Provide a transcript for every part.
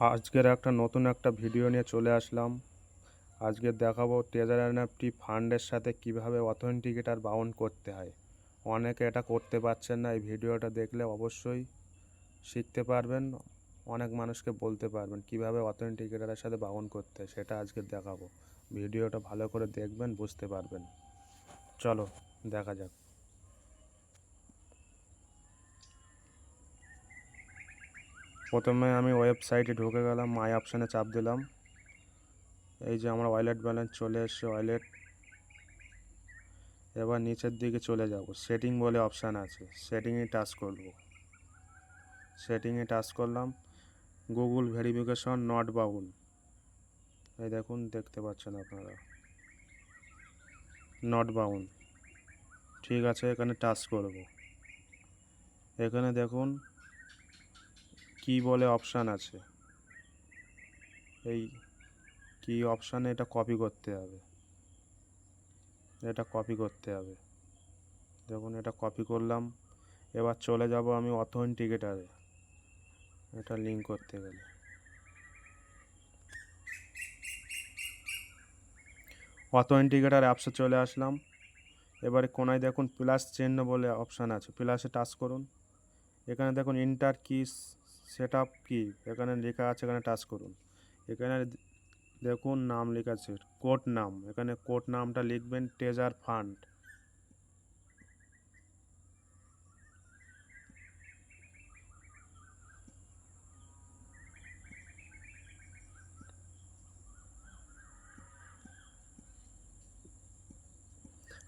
আজকের একটা নতুন একটা ভিডিও নিয়ে চলে আসলাম। আজকে দেখাবো ট্রেজার এনএফটি ফান্ডের সাথে কীভাবে অথেন্টিকেটার বাউন্ড করতে হয়। অনেকে এটা করতে পারছেন না, এই ভিডিওটা দেখলে অবশ্যই শিখতে পারবেন, অনেক মানুষকে বলতে পারবেন কীভাবে অথেন্টিকেটারের সাথে বাউন্ড করতে হয়, সেটা আজকে দেখাবো। ভিডিওটা ভালো করে দেখবেন, বুঝতে পারবেন। চলো, দেখা যাক। প্রথমে আমি ওয়েবসাইটে ঢুকে গেলাম মাই অপশানে চাপ দিলাম। এই যে আমার ওয়ালেট ব্যালেন্স চলে এসছে ওয়ালেট এবার নিচের দিকে চলে যাব। সেটিং বলে অপশান আছে। সেটিংয়ে টাচ করব। সেটিংয়ে টাচ করলাম। গুগল ভেরিফিকেশন নট বাউল এই দেখুন, দেখতে পাচ্ছেন আপনারা। নট বাউন ঠিক আছে, এখানে টাচ করব। এখানে দেখুন কি বলে অপশান আছে? এই কি অপশানে এটা কপি করতে হবে। এটা কপি করতে হবে। দেখুন, এটা কপি করলাম। এবার চলে যাব আমি অথেন্টিকেটারে এটা লিঙ্ক করতে গেলে। অথেন্টিকেটার অ্যাপসে চলে আসলাম। এবারে কোনায় দেখুন প্লাস চিহ্ন বলে অপশান আছে। প্লাসে টাচ করুন। এখানে দেখুন ইন্টার কি সেট আপ কি? এখানে লেখা আছে, এখানে টাচ করুন। এখানে দেখুন নাম লেখা আছে কোড নাম। এখানে কোড নামটা লিখবেন ট্রেজার ফান্ড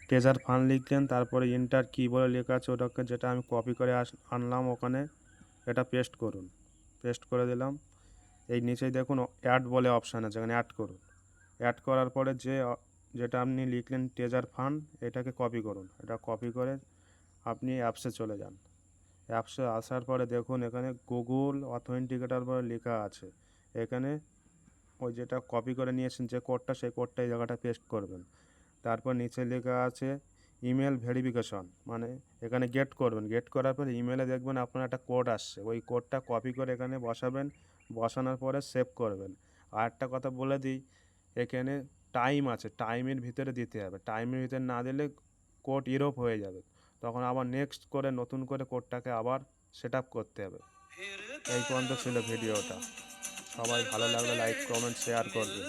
ট্রেজার ফান্ড লিখলেন তারপরে ইন্টার কি বলে লেখা আছে, ওটাকে যেটা আমি কপি করে আনলাম ওখানে। এটা পেস্ট করুন। পেস্ট করে দিলাম। এই নিচেই দেখুন অ্যাড বলে অপশান আছে, এখানে অ্যাড করুন। অ্যাড করার পরে যে, যেটা আপনি লিখলেন টেজার ফান্ড এটাকে কপি করুন। এটা কপি করে আপনি অ্যাপসে চলে যান। অ্যাপসে আসার পরে দেখুন এখানে গুগল অথেন্টিকেটার বলে লেখা আছে। এখানে ওই যেটা কপি করে নিয়েছেন যে কোডটা সেই কোডটা এই জায়গাটা পেস্ট করবেন। তারপর নিচে লেখা আছে ইমেল ভেরিফিকেশন মানে এখানে গেট করবেন। গেট করার পরে ইমেলে দেখবেন আপনার একটা কোড আসছে। ওই কোডটা কপি করে এখানে বসাবেন, বসানোর পরে সেভ করবেন। আর একটা কথা বলে দিই, এখানে টাইম আছে টাইমের ভিতরে দিতে হবে। টাইমের ভিতরে না দিলে কোড ইউরোপ হয়ে যাবে। তখন আবার নেক্সট করে, নতুন করে কোডটাকে আবার সেট করতে হবে। এই পর্যন্ত ছিল ভিডিওটা। সবাই ভালো লাগলে লাইক কমেন্ট শেয়ার করবেন।